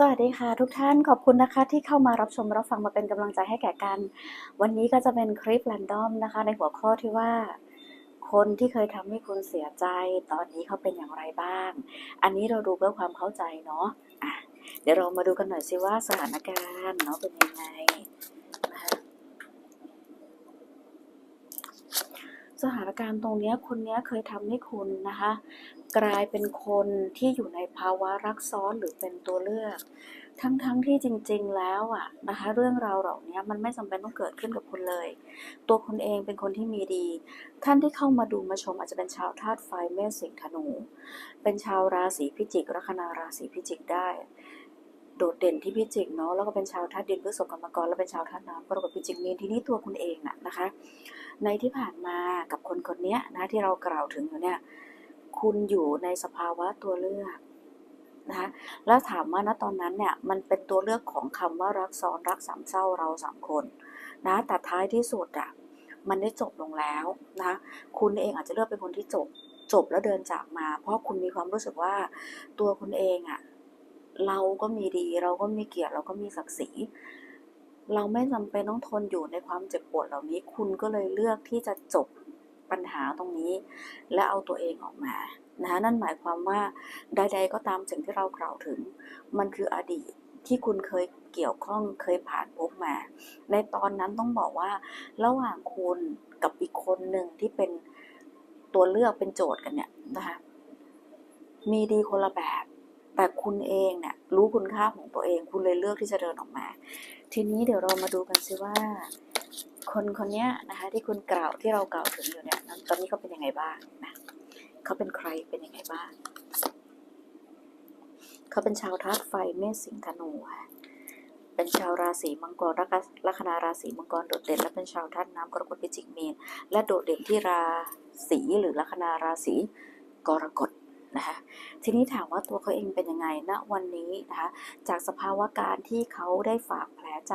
สวัสดีค่ะ ทุกท่านขอบคุณนะคะที่เข้ามารับชมรับฟังมาเป็นกำลังใจให้แก่กัน วันนี้ก็จะเป็นคลิปแรนดอมนะคะ ในหัวข้อที่ว่า คนที่เคยทำให้คุณเสียใจ ตอนนี้เขาเป็นอย่างไรบ้าง อันนี้เราดูเพื่อความเข้าใจเนาะะเดี๋ยวเรามาดูกันหน่อยสิว่าสถานการณ์เนาะเป็นยังไงนะคะสถานการณ์ตรงนี้คนเนี้ยเคยทำให้คุณนะคะ กลายเป็นคนที่อยู่ในภาวะรักซ้อนหรือเป็นตัวเลือก ทั้งๆทที่จริงๆแล้วอะนะคะเรื่องราวเหล่านี้มันไม่จำเป็นต้องเกิดขึ้นกับคุณเลย ตัวคุณเองเป็นคนที่มีดี ท่านที่เข้ามาดูมาชมอาจจะเป็นชาวธาตุไฟเมษสิงห์ธนู เป็นชาวราศีพิจิกลัคนาราศีพิจิกได้โดดเด่นที่พิจิกเนาะแล้วก็เป็นชาวธาตุดินพฤษภกรรมกรแล้วเป็นชาวธาตุน้ำกรกฎพิจิกมีนที่นี้ตัวคุณเองอะนะคะ ในที่ผ่านมากับคนคนเนี้ยนะที่เรากล่าวถึงอยู่เนี่ย คุณอยู่ในสภาวะตัวเลือกนะคะแล้วถามว่าณตอนนั้นเนี่ยมันเป็นตัวเลือกของคำว่ารักซ้อนรักสามเศร้าเราสามคนนะแต่ท้ายที่สุดอะมันได้จบลงแล้วนะคุณเองอาจจะเลือกเป็นคนที่จบจบแล้วเดินจากมา เพราะคุณมีความรู้สึกว่าตัวคุณเองอะเราก็มีดีเราก็มีเกียรติเราก็มีศักดิ์ศรีเราไม่จำเป็นต้องทนอยู่ในความเจ็บปวดเหล่านี้ คุณก็เลยเลือกที่จะจบ ปัญหาตรงนี้ และเอาตัวเองออกมานะคะนั่นหมายความว่าใด ๆ ก็ตามสิ่งที่เรากล่าวถึง มันคืออดีตที่คุณเคยเกี่ยวข้องเคยผ่านพบมา ในตอนนั้นต้องบอกว่า ระหว่างคุณกับอีกคนหนึ่งที่เป็นตัวเลือกเป็นโจทย์กันเนี่ยนะคะมีดีคนละแบบ แต่คุณเองเนี่ยรู้คุณค่าของตัวเอง คุณเลยเลือกที่จะเดินออกมา ทีนี้เดี๋ยวเรามาดูกันซิว่า คนคนเนี้ยนะคะที่คุณกล่าวที่เรากล่าวถึงอยู่เนี่ยตอนนี้เขาเป็นยังไงบ้างนะเขาเป็นใครเป็นยังไงบ้างเขาเป็นชาวธาตุไฟเมษสิงห์ธนูค่ะเป็นชาวราศีมังกรลัคลัคนาราศีมังกรโดดเด่นและเป็นชาวธาตุน้ำกรกฎพิจิกมีนและโดดเด่นที่ราศีหรือลัคนาราศีกรกฎ นะคะทีนี้ถามว่าตัวเขาเองเป็นยังไงณวันนี้นะคะจากสภาวะการที่เขาได้ฝากแผลใจ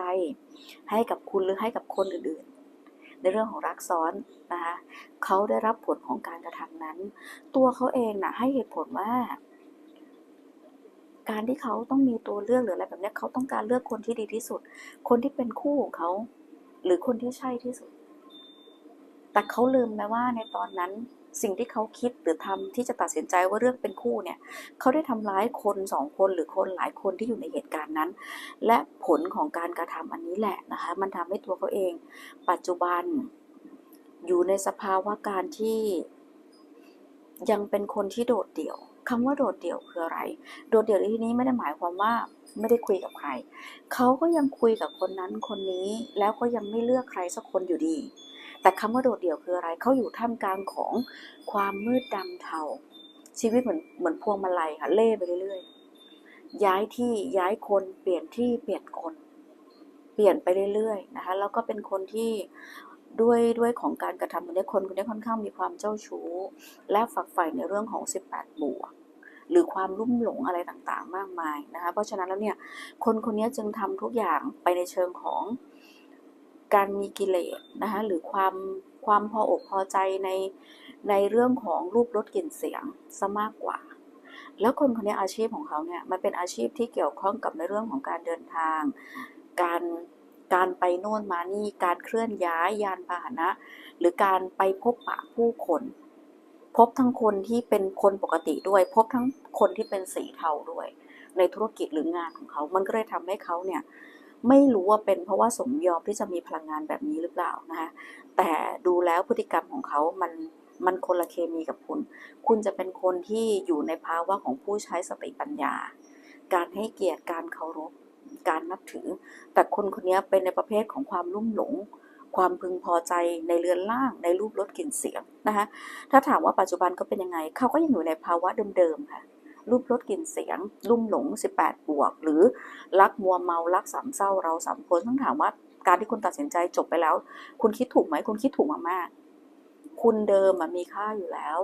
ให้กับคุณหรือให้กับคนอื่นๆ ในเรื่องของรักซ้อนนะคะเขาได้รับผลของการกระทำนั้น ตัวเขาเองนะให้เหตุผลว่าการที่เขาต้องมีตัวเลือกหรืออะไรแบบนี้เขาต้องการเลือกคนที่ดีที่สุด คนที่เป็นคู่ของเขา หรือคนที่ใช่ที่สุด แต่เขาลืมไปว่าในตอนนั้นสิ่งที่เขาคิดหรือทำที่จะตัดสินใจว่าเลือกเป็นคู่เนี่ยเขาได้ทำร้ายคนสองคนหรือคนหลายคนที่อยู่ในเหตุการณ์นั้น และผลของการกระทำอันนี้แหละนะคะ มันทำให้ตัวเขาเอง ปัจจุบันอยู่ในสภาวะการที่ยังเป็นคนที่โดดเดี่ยวคำว่าโดดเดี่ยวคืออะไร โดดเดี่ยวในที่นี้ไม่ได้หมายความว่าไม่ได้คุยกับใคร เขาก็ยังคุยกับคนนั้นคนนี้ แล้วก็ยังไม่เลือกใครสักคนอยู่ดี แต่คำว่าโดดเดี่ยวคืออะไรเขาอยู่ท่ามกลางของความมืดดำเทา ชีวิตเหมือนเหมือนพวงมาลัยค่ะเล่ไปเรื่อยๆย้ายที่ย้ายคนเปลี่ยนที่เปลี่ยนคน เปลี่ยนไปเรื่อยๆนะคะแล้วก็เป็นคนที่ด้วยด้วยของการกระทำคนนี้คนคนนี้ค่อนข้างมีความเจ้าชู้ และฝักใฝ่ในเรื่องของ 18 บวก หรือความลุ่มหลงอะไรต่างๆ มากมายนะคะเพราะฉะนั้นแล้วเนี่ยคนคนนี้จึงทำทุกอย่างไปในเชิงของ การมีกิเลสนะคะหรือความความพออกพอใจในในเรื่องของรูปรสกลิ่นเสียงซะมากกว่า แล้วคนคนนี้อาชีพของเขาเนี่ยมันเป็นอาชีพที่เกี่ยวข้องกับในเรื่องของการเดินทาง การการไปโน่นมานี่การเคลื่อนย้ายยานพาหนะ หรือการไปพบปะผู้คน พบทั้งคนที่เป็นคนปกติด้วย พบทั้งคนที่เป็นสีเทาด้วย ในธุรกิจหรืองานของเขา มันก็เลยทำให้เขาเนี่ย ไม่รู้ว่าเป็นเพราะว่าสมยอมที่จะมีพลังงานแบบนี้หรือเปล่านะคะแต่ดูแล้วพฤติกรรมของเขามันมันคนละเคมีกับคุณ คุณจะเป็นคนที่อยู่ในภาวะของผู้ใช้สติปัญญา การให้เกียรติการเคารพ การนับถือ แต่คนคนนี้เป็นในประเภทของความลุ่มหลง ความพึงพอใจในเรือนร่าง ในรูปรสกลิ่นเสียงนะคะ ถ้าถามว่าปัจจุบันเขาเป็นยังไง เขาก็ยังอยู่ในภาวะเดิมๆค่ะ รูปรสกลิ่นเสียง ลุ่มหลง 18 บวก หรือรักมัวเมารักสามเศร้าเราสามคนต้องถามว่าการที่คุณตัดสินใจจบไปแล้ว คุณคิดถูกไหมคุณคิดถูกมากๆคุณเดิมมีค่าอยู่แล้ว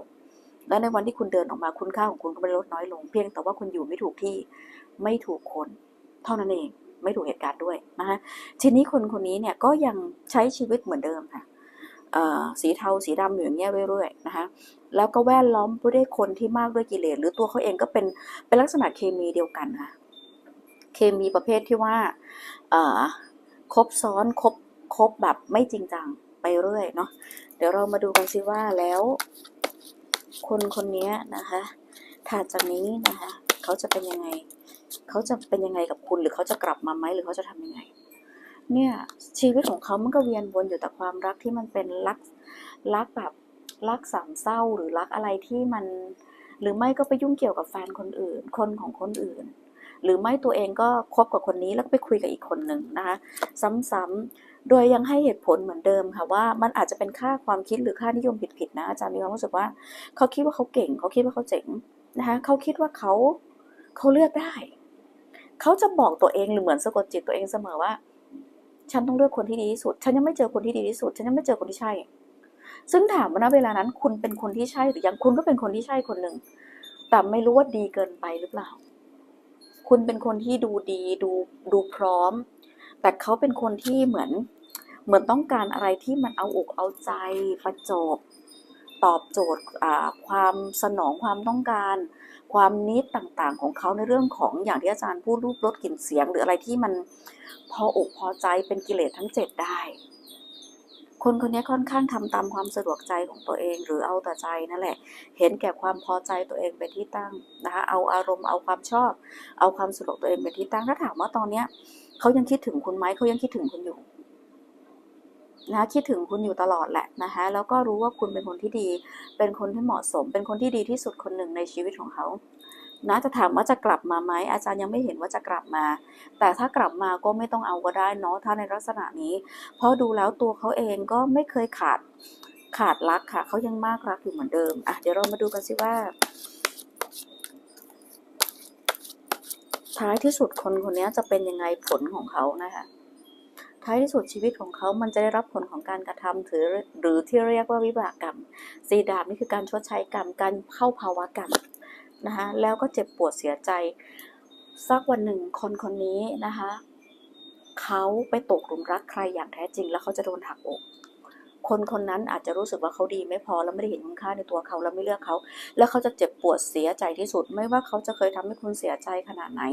และในวันที่คุณเดินออกมาคุณค่าของคุณก็ไม่ลดน้อยลง เพียงแต่ว่าคุณอยู่ไม่ถูกที่ไม่ถูกคน เท่านั้นเองไม่ถูกเหตุการณ์ด้วยนะคะทีนี้คนคนนี้เนี่ยก็ยังใช้ชีวิตเหมือนเดิมค่ะ สีเทาสีดำอยู่อย่างเงี้ยเรื่อยๆนะคะแล้วก็แวดล้อมไปด้วยคนที่มากด้วยกิเลสหรือตัวเขาเองก็เป็นเป็นลักษณะเคมีเดียวกันค่ะเคมีประเภทที่ว่าเอ่อคบซ้อนคบคบแบบไม่จริงจังไปเรื่อยเนาะเดี๋ยวเรามาดูกันสิว่าแล้วคนคนนี้นะคะถัดจากนี้นะคะ เขาจะเป็นยังไง เขาจะเป็นยังไงกับคุณหรือเขาจะกลับมาไหมหรือเขาจะทำยังไง เนี่ยชีวิตของเขามันก็เวียนวนอยู่แต่ความรักที่มันเป็นรักรักแบบรักสามเศร้าหรือรักอะไรที่มัน หรือไม่ก็ไปยุ่งเกี่ยวกับแฟนคนอื่น คนของคนอื่น หรือไม่ตัวเองก็คบกับคนนี้แล้วก็ไปคุยกับอีกคนหนึ่งนะคะ ซ้ำๆโดยยังให้เหตุผลเหมือนเดิมค่ะว่ามันอาจจะเป็นค่าความคิดหรือค่านิยมผิดๆนะอาจารย์มีความรู้สึกว่าเขาคิดว่าเขาเก่ง เขาคิดว่าเขาเจ๋งนะคะเขาคิดว่าเขาเขาเลือกได้ เขาจะบอกตัวเองหรือเหมือนสะกดจิตตัวเองเสมอว่า ฉันต้องเลือกคนที่ดีที่สุด ฉันยังไม่เจอคนที่ดีที่สุด ฉันยังไม่เจอคนที่ใช่ ซึ่งถามว่าณเวลานั้นคุณเป็นคนที่ใช่หรือยังคุณก็เป็นคนที่ใช่คนหนึ่ง แต่ไม่รู้ว่าดีเกินไปหรือเปล่า คุณเป็นคนที่ดูดีดูดูพร้อม แต่เขาเป็นคนที่เหมือนเหมือนต้องการอะไรที่มันเอาอกเอาใจประจบตอบโจทย์ความสนองความต้องการ ความนิดต่างๆ ของเขาในเรื่องของอย่างที่อาจารย์พูดรูปรสกลิ่นเสียง หรืออะไรที่มันพออกพอใจเป็นกิเลสทั้งเจ็ดได้ คนคนนี้ค่อนข้างทำตามความสะดวกใจของตัวเองหรือเอาแต่ใจนั่นแหละ เห็นแก่ความพอใจตัวเองเป็นที่ตั้งนะคะเอาอารมณ์เอาความชอบ เอาความสะดวกตัวเองเป็นที่ตั้งถ้าถามว่าตอนเนี้ยเขายังคิดถึงคุณไหมเขายังคิดถึงคุณอยู่ นะคิดถึงคุณอยู่ตลอดแหละนะคะแล้วก็รู้ว่าคุณเป็นคนที่ดี เป็นคนที่เหมาะสม เป็นคนที่ดีที่สุดคนหนึ่งในชีวิตของเขานะจะถามว่าจะกลับมาไหมอาจารย์ยังไม่เห็นว่าจะกลับมา แต่ถ้ากลับมาก็ไม่ต้องเอาก็ได้เนาะถ้าในลักษณะนี้ เพราะดูแล้วตัวเขาเองก็ไม่เคยขาดขาดรักค่ะเขายังมากรักอยู่เหมือนเดิมอะเดี๋ยวเรามาดูกันสิว่า ท้ายที่สุดคนคนนี้จะเป็นยังไงผลของเขานะคะ ท้ายที่สุดชีวิตของเขามันจะได้รับผลของการกระทำถือหรือที่เรียกว่าวิบากกรรมสีดาบนี่คือการชดใช้กรรม การเข้าภาวะกรรมนะคะแล้วก็เจ็บปวดเสียใจ สักวันหนึ่งคนคนนี้นะคะเขาไปตกหลุมรักใครอย่างแท้จริง แล้วเขาจะโดนหักอกคนคนนั้นอาจจะรู้สึกว่าเขาดีไม่พอแล้วไม่ได้เห็นคุณค่าในตัวเขาแล้วไม่เลือกเขา แล้วเขาจะเจ็บปวดเสียใจที่สุด ไม่ว่าเขาจะเคยทำให้คุณเสียใจขนาดไหน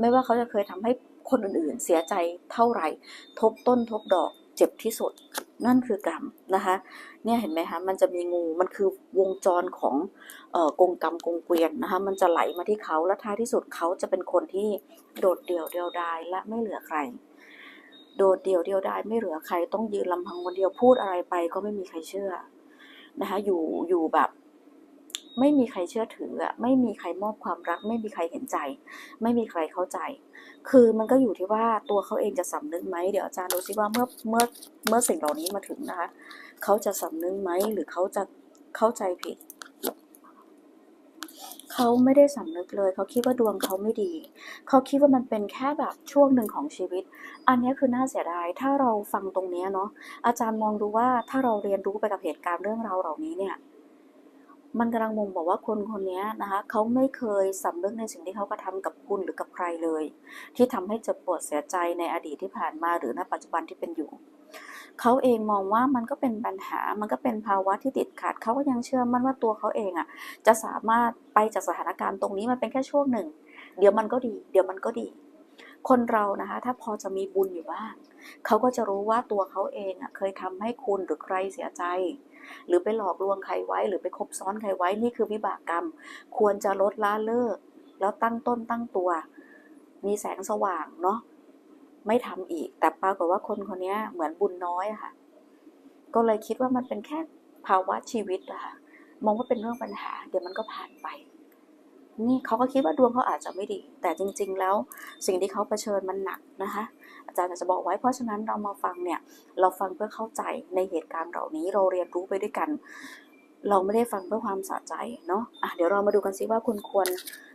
ไม่ว่าเขาจะเคยทำให้ คนอื่นๆ เสียใจเท่าไหร่ ทบต้นทบดอกเจ็บที่สุด นั่นคือกรรมนะคะ เนี่ยเห็นไหมคะ มันจะมีงู มันคือวงจรของเอ่อกงกรรมกงเกวียนนะคะ มันจะไหลมาที่เขาและท้ายที่สุดเขาจะเป็นคนที่โดดเดี่ยวเดียวดายและไม่เหลือใคร โดดเดี่ยวเดียวดายไม่เหลือใคร ต้องยืนลำพังคนเดียวพูดอะไรไปก็ไม่มีใครเชื่อนะคะ อยู่อยู่แบบ ไม่มีใครเชื่อถืออะไม่มีใครมอบความรัก ไม่มีใครเห็นใจ ไม่มีใครเข้าใจ คือมันก็อยู่ที่ว่าตัวเขาเองจะสำนึกไหมเดี๋ยวอาจารย์ดูซิว่าเมื่อเมื่อเมื่อสิ่งเหล่านี้มาถึงนะคะเขาจะสำนึกไหมหรือเขาจะเข้าใจผิดเขาไม่ได้สำนึกเลย เขาคิดว่าดวงเขาไม่ดี เขาคิดว่ามันเป็นแค่แบบช่วงหนึ่งของชีวิต อันนี้คือน่าเสียดาย ถ้าเราฟังตรงนี้เนาะ อาจารย์มองดูว่าถ้าเราเรียนรู้ไปกับเหตุการณ์เรื่องราวเหล่านี้เนี่ย มันกำลังมองบอกว่าคนคนนี้นะคะเขาไม่เคยสำนึกในสิ่งที่เขากระทำกับคุณหรือกับใครเลย ที่ทำให้เจ็บปวดเสียใจในอดีตที่ผ่านมาหรือณปัจจุบันที่เป็นอยู่เขาเองมองว่ามันก็เป็นปัญหา มันก็เป็นภาวะที่ติดขัดเขาก็ยังเชื่อมั่นว่าตัวเขาเองอะจะสามารถไปจากสถานการณ์ตรงนี้มันเป็นแค่ช่วงหนึ่ง เดี๋ยวมันก็ดี เดี๋ยวมันก็ดี คนเรานะคะ ถ้าพอจะมีบุญอยู่บ้างเขาก็จะรู้ว่าตัวเขาเองอะเคยทำให้คุณหรือใครเสียใจ หรือไปหลอกลวงใครไว้ หรือไปคบซ้อนใครไว้นี่คือวิบากกรรม ควรจะลดละเลิก แล้วตั้งต้นตั้งตัว มีแสงสว่างเนาะไม่ทำอีก แต่ปรากฏว่าคนคนนี้เหมือนบุญน้อยอะค่ะ ก็เลยคิดว่ามันเป็นแค่ภาวะชีวิตอะค่ะ มองว่าเป็นเรื่องปัญหา เดี๋ยวมันก็ผ่านไป นี่เขาก็คิดว่าดวงเขาอาจจะไม่ดี แต่จริง ๆ แล้วสิ่งที่เขาเผชิญมันหนักนะคะ อาจารย์อากจะบอกไว้ เพราะฉะนั้นเรามาฟังเนี่ย เราฟังเพื่อเข้าใจในเหตุการณ์เหล่านี้เราเรียนรู้ไปด้วยกัน เราไม่ได้ฟังเพื่อความสะใจเนาะะเดี๋ยวเรามาดูกันซิว่าคุณควร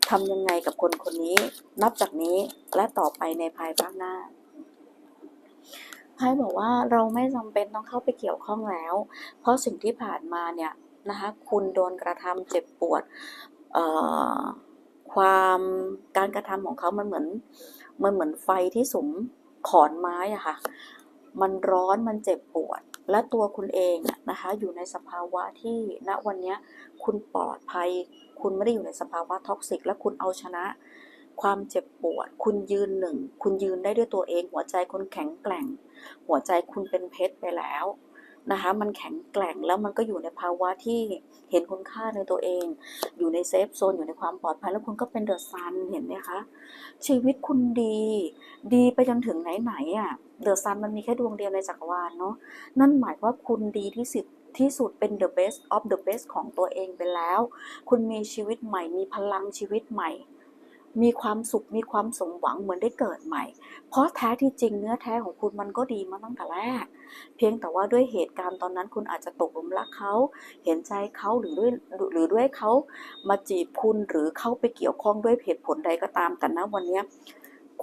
ทำยังไงกับคนคนนี้ นับจากนี้และต่อไปในภายภาคหน้าไพ่บอกว่าเราไม่จำเป็นต้องเข้าไปเกี่ยวข้องแล้ว เพราะสิ่งที่ผ่านมาเนี่ยนะคะคุณโดนกระทำเจ็บปวดความการกระทำของเขามันเหมือนมันเหมือนไฟที่สุม ขอนไม้อะค่ะ มันร้อนมันเจ็บปวด และตัวคุณเองอะนะคะ อยู่ในสภาวะที่ณวันนี้คุณปลอดภัย คุณไม่ได้อยู่ในสภาวะท็อกซิก และคุณเอาชนะ ความเจ็บปวด คุณยืนหนึ่ง คุณยืนได้ด้วยตัวเอง หัวใจคุณแข็งแกร่ง หัวใจคุณเป็นเพชรไปแล้ว นะคะ มันแข็งแกร่งแล้วมันก็อยู่ในภาวะที่เห็นคุณค่าในตัวเอง อยู่ในเซฟโซนอยู่ในความปลอดภัยแล้วคุณก็เป็นเดอะซันเห็นไหมคะ ชีวิตคุณดี ดีไปจนถึงไหนๆอะเดอะซันมันมีแค่ดวงเดียวในจักรวาลเนาะนั่นหมายว่าคุณดีที่สุดที่สุดเป็น the best of the best ของตัวเองไปแล้ว คุณมีชีวิตใหม่ มีพลังชีวิตใหม่ มีความสุข มีความสมหวังเหมือนได้เกิดใหม่ เพราะแท้ที่จริงเนื้อแท้ของคุณมันก็ดีมาตั้งแต่แรก เพียงแต่ว่าด้วยเหตุการณ์ตอนนั้นคุณอาจจะตกหลุมรักเขาเห็นใจเขาหรือด้วยหรือด้วยเขามาจีบคุณหรือเข้าไปเกี่ยวข้องด้วยเหตุผลใดก็ตามแต่ณวันนี้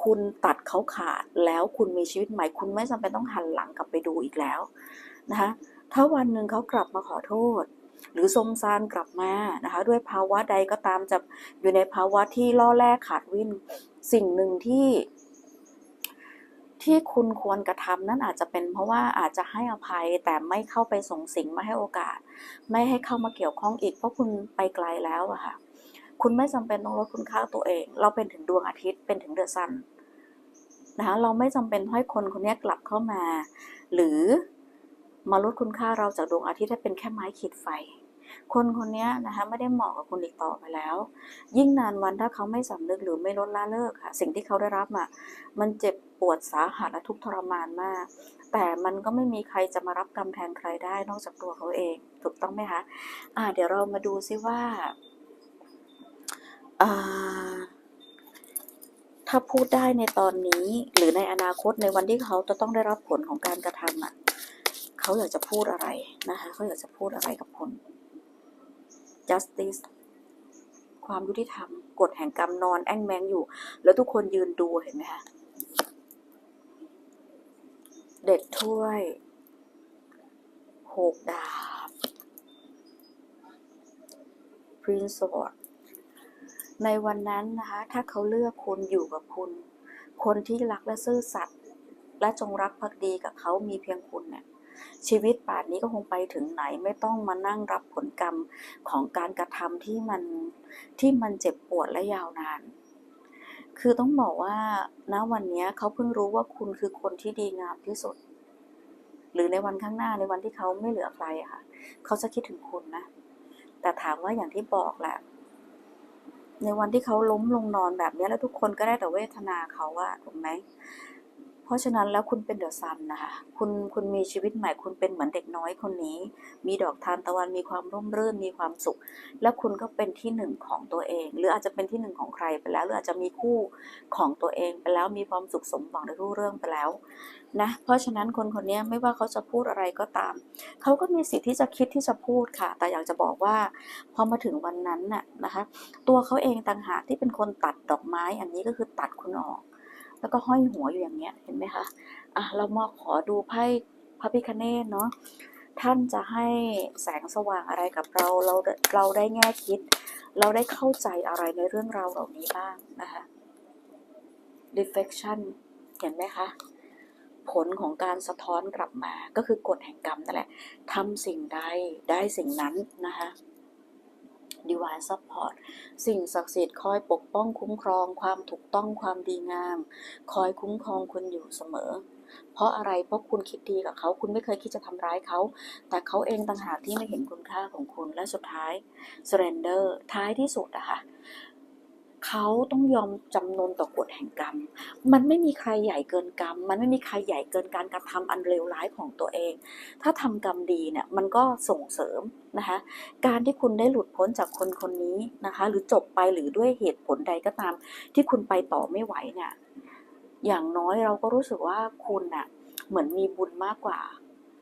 คุณตัดเขาขาดแล้วคุณมีชีวิตใหม่ คุณไม่จำเป็นต้องหันหลังกลับไปดูอีกแล้วนะคะถ้าวันหนึ่งเขากลับมาขอโทษ หรือสมซานกลับมานะคะด้วยภาวะใดก็ตามจะอยู่ในภาวะที่ล่อแร่ขาดวิน สิ่งหนึ่งที่ ที่คุณควรกระทำนั่นอาจจะเป็นเพราะว่าอาจจะให้อภัยแต่ไม่เข้าไปส่งสิงไม่ให้โอกาส ไม่ให้เข้ามาเกี่ยวข้องอีกเพราะคุณไปไกลแล้วอะค่ะ คุณไม่จำเป็นต้องลดคุณค่าตัวเอง เราเป็นถึงดวงอาทิตย์เป็นถึงเดือะซันนะคะเราไม่จำเป็นให้คนคนนี้กลับเข้ามา หรือมาลดคุณค่าเราจากดวงอาทิตย์ให้เป็นแค่ไม้ขีดไฟ คนคนนี้นะคะไม่ได้เหมาะกับคุณอีกต่อไปแล้ว ยิ่งนานวันถ้าเขาไม่สำนึกหรือไม่ลดละเลิกค่ะ สิ่งที่เขาได้รับอะมันเจ็บปวดสาหัสและทุกทรมานมาก แต่มันก็ไม่มีใครจะมารับกรรมแทนใครได้นอกจากตัวเขาเอง ถูกต้องไหมคะอ่าเดี๋ยวเรามาดูซิว่าอ่าถ้าพูดได้ในตอนนี้หรือในอนาคตในวันที่เขาจะต้องได้รับผลของการกระทำอะเขาอยากจะพูดอะไรนะคะเขาอยากจะพูดอะไรกับคน justice ความยุติธรรมกฎแห่งกรรมนอนแอ่งแมงอยู่ แล้วทุกคนยืนดูเห็นไหมคะเด็ดถ้วยหกดาบ Prince o r d ในวันนั้นนะคะ ถ้าเขาเลือกคุณอยู่กับคุณ คนที่รักและซื่อสัตย์และจงรักภักดีกับเขามีเพียงคุณเนี่ย ชีวิตป่านนี้ก็คงไปถึงไหนไม่ต้องมานั่งรับผลกรรมของการกระทำที่มันที่มันเจ็บปวดและยาวนาน คือต้องบอกว่าณวันนี้เขาเพิ่งรู้ว่าคุณคือคนที่ดีงามที่สุด หรือในวันข้างหน้าในวันที่เขาไม่เหลือใครอะค่ะเขาจะคิดถึงคุณนะ แต่ถามว่าอย่างที่บอกแหละในวันที่เขาล้มลงนอนแบบนี้แล้วทุกคนก็ได้แต่เวทนาเขาอะถูกไหม เพราะฉะนั้นแล้วคุณเป็นเดอะซันนะคะ คุณคุณมีชีวิตใหม่ คุณเป็นเหมือนเด็กน้อยคนนี้ มีดอกทานตะวันมีความร่มรื่นมีความสุข แล้วคุณก็เป็นที่หนึ่งของตัวเอง หรืออาจจะเป็นที่หนึ่งของใครไปแล้ว หรืออาจจะมีคู่ของตัวเองไปแล้วมีความสุขสมหวังในทุกเรื่องไปแล้วนะเพราะฉะนั้นคนคนนี้ไม่ว่าเขาจะพูดอะไรก็ตาม เขาก็มีสิทธิ์ที่จะคิดที่จะพูดค่ะ แต่อยากจะบอกว่าพอมาถึงวันนั้นน่ะนะคะ ตัวเขาเองต่างหากที่เป็นคนตัดดอกไม้ อันนี้ก็คือตัดคุณออก แล้วก็ห้อยหัวอยู่อย่างเงี้ยเห็นไหมคะอะเรามาขอดูไพ่พระพิคเนตเนาะท่านจะให้แสงสว่างอะไรกับเราเราเราได้แง่คิด เราได้เข้าใจอะไรในเรื่องราวเหล่านี้บ้างนะคะ reflection เห็นไหมคะผลของการสะท้อนกลับมาก็คือกฎแห่งกรรมนั่นแหละทำสิ่งใดได้สิ่งนั้นนะคะ Divine Support สิ่งศักดิ์สิทธิ์คอยปกป้องคุ้มครองความถูกต้องความดีงาม คอยคุ้มครองคุณอยู่เสมอ เพราะอะไรเพราะคุณคิดดีกับเขา คุณไม่เคยคิดจะทำร้ายเขา แต่เขาเองต่างหากที่ไม่เห็นคุณค่าของคุณและสุดท้าย surrender ท้ายที่สุดอะค่ะ เขาต้องยอมจำนนต่อกฎแห่งกรรม มันไม่มีใครใหญ่เกินกรรม มันไม่มีใครใหญ่เกินการกระทำอันเลวร้ายของตัวเอง ถ้าทำกรรมดีเนี่ยมันก็ส่งเสริมนะคะ การที่คุณได้หลุดพ้นจากคนคนนี้นะคะ หรือจบไปหรือด้วยเหตุผลใดก็ตาม ที่คุณไปต่อไม่ไหวเนี่ย อย่างน้อยเราก็รู้สึกว่าคุณน่ะเหมือนมีบุญมากกว่า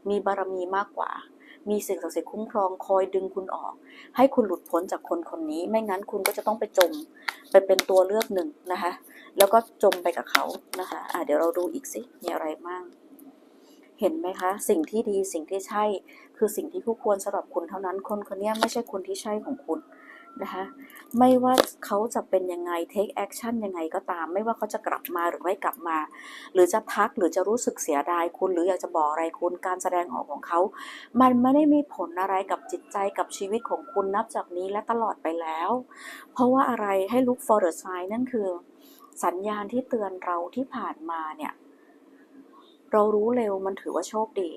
มีบารมีมากกว่า มีสิ่งศักดิ์สิทธิ์คุ้มครองคอยดึงคุณออก ให้คุณหลุดพ้นจากคนคนนี้ ไม่งั้นคุณก็จะต้องไปจม ไปเป็นตัวเลือกหนึ่งนะคะ แล้วก็จมไปกับเขานะคะอะเดี๋ยวเราดูอีกสิมีอะไรบ้างเห็นไหมคะ สิ่งที่ดีสิ่งที่ใช่ คือสิ่งที่คู่ควรสำหรับคุณเท่านั้นคนคนนี้ไม่ใช่คนที่ใช่ของคุณ นะคะ ไม่ว่าเขาจะเป็นยังไง take action ยังไงก็ตาม ไม่ว่าเขาจะกลับมาหรือไม่กลับมา หรือจะทักหรือจะรู้สึกเสียดายคุณ หรืออยากจะบอกอะไรคุณ การแสดงออกของเขา มันไม่ได้มีผลอะไรกับจิตใจกับชีวิตของคุณนับจากนี้และตลอดไปแล้ว เพราะว่าอะไรให้ look for the sign นั่นคือ สัญญาณที่เตือนเราที่ผ่านมาเนี่ย เรารู้เร็วมันถือว่าโชคดี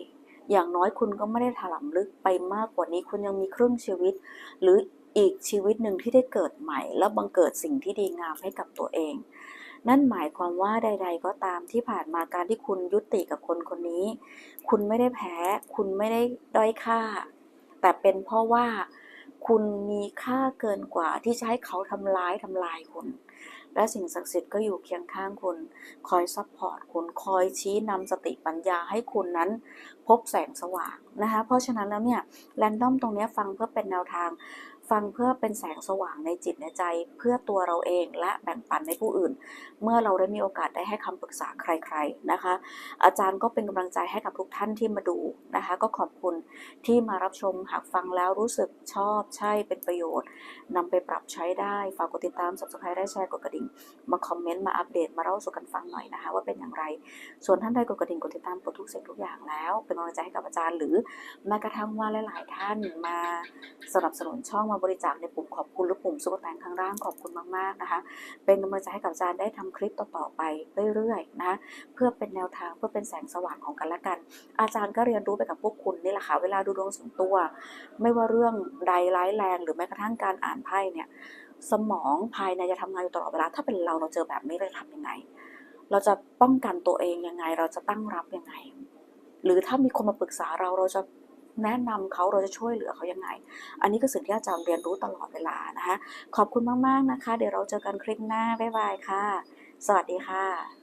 อย่างน้อยคุณก็ไม่ได้ถลำลึกไปมากกว่านี้ คุณยังมีครึ่งชีวิต หรือ อีกชีวิตหนึ่งที่ได้เกิดใหม่ แล้วบังเกิดสิ่งที่ดีงามให้กับตัวเอง นั่นหมายความว่าใด ๆ ก็ตามที่ผ่านมาการที่คุณยุติกับคนคนนี้ คุณไม่ได้แพ้ คุณไม่ได้ด้อยค่า แต่เป็นเพราะว่าคุณมีค่าเกินกว่าที่จะให้เขาทำร้ายทำลายคุณ และสิ่งศักดิ์สิทธิ์ก็อยู่เคียงข้างคุณ คอยซัพพอร์ตคุณ คอยชี้นำสติปัญญาให้คุณนั้น พบแสงสว่างนะคะ เพราะฉะนั้นแล้วเนี่ย แรนดอมตรงนี้ฟังเพื่อเป็นแนวทาง ฟังเพื่อเป็นแสงสว่างในจิตในใจ เพื่อตัวเราเองและแบ่งปันให้ผู้อื่น เมื่อเราได้มีโอกาสได้ให้คำปรึกษาใคร ๆนะคะ อาจารย์ก็เป็นกำลังใจให้กับทุกท่านที่มาดูนะคะ ก็ขอบคุณที่มารับชมหากฟังแล้วรู้สึกชอบใช่เป็นประโยชน์นำไปปรับใช้ได้ฝากกดติดตาม subscribe ได้แชร์กดกระดิ่ง มาคอมเมนต์มาอัปเดตมาเล่าสู่กันฟังหน่อยนะคะ ว่าเป็นอย่างไร ส่วนท่านใดกดกระดิ่งกดติดตามกดทุกสิ่งทุกอย่างแล้ว เป็นกำลังใจให้กับอาจารย์ หรือแม้กระทั่งว่าหลาย ๆ ท่านมาสนับสนุนช่องมาบริจาคในปุ่มขอบคุณหรือปุ่มซุปเปอร์แตงข้างล่างขอบคุณมากๆนะคะ เป็นกำลังใจให้กับอาจารย์ได้ทำคลิปต่อๆไปเรื่อยๆนะะเพื่อเป็นแนวทางเพื่อเป็นแสงสว่างของกันและกัน อาจารย์ก็เรียนรู้ไปกับพวกคุณนี่แหละค่ะเวลาดูดวงส่วนตัว ไม่ว่าเรื่องใดร้ายแรง หรือแม้กระทั่งการอ่านไพ่เนี่ยสมองภายในจะทำงานอยู่ตลอดเวลาถ้าเป็นเราเราเจอแบบนี้เราจะทำยังไง เราจะป้องกันตัวเองยังไง เราจะตั้งรับยังไง หรือถ้ามีคนมาปรึกษาเราเราจะ แนะนำเขาเราจะช่วยเหลือเขายังไง อันนี้คือสิ่งที่อาจารย์เรียนรู้ตลอดเวลานะคะ ขอบคุณมาก ๆ นะคะ เดี๋ยวเราเจอกันคลิปหน้า บ๊ายบายค่ะ สวัสดีค่ะ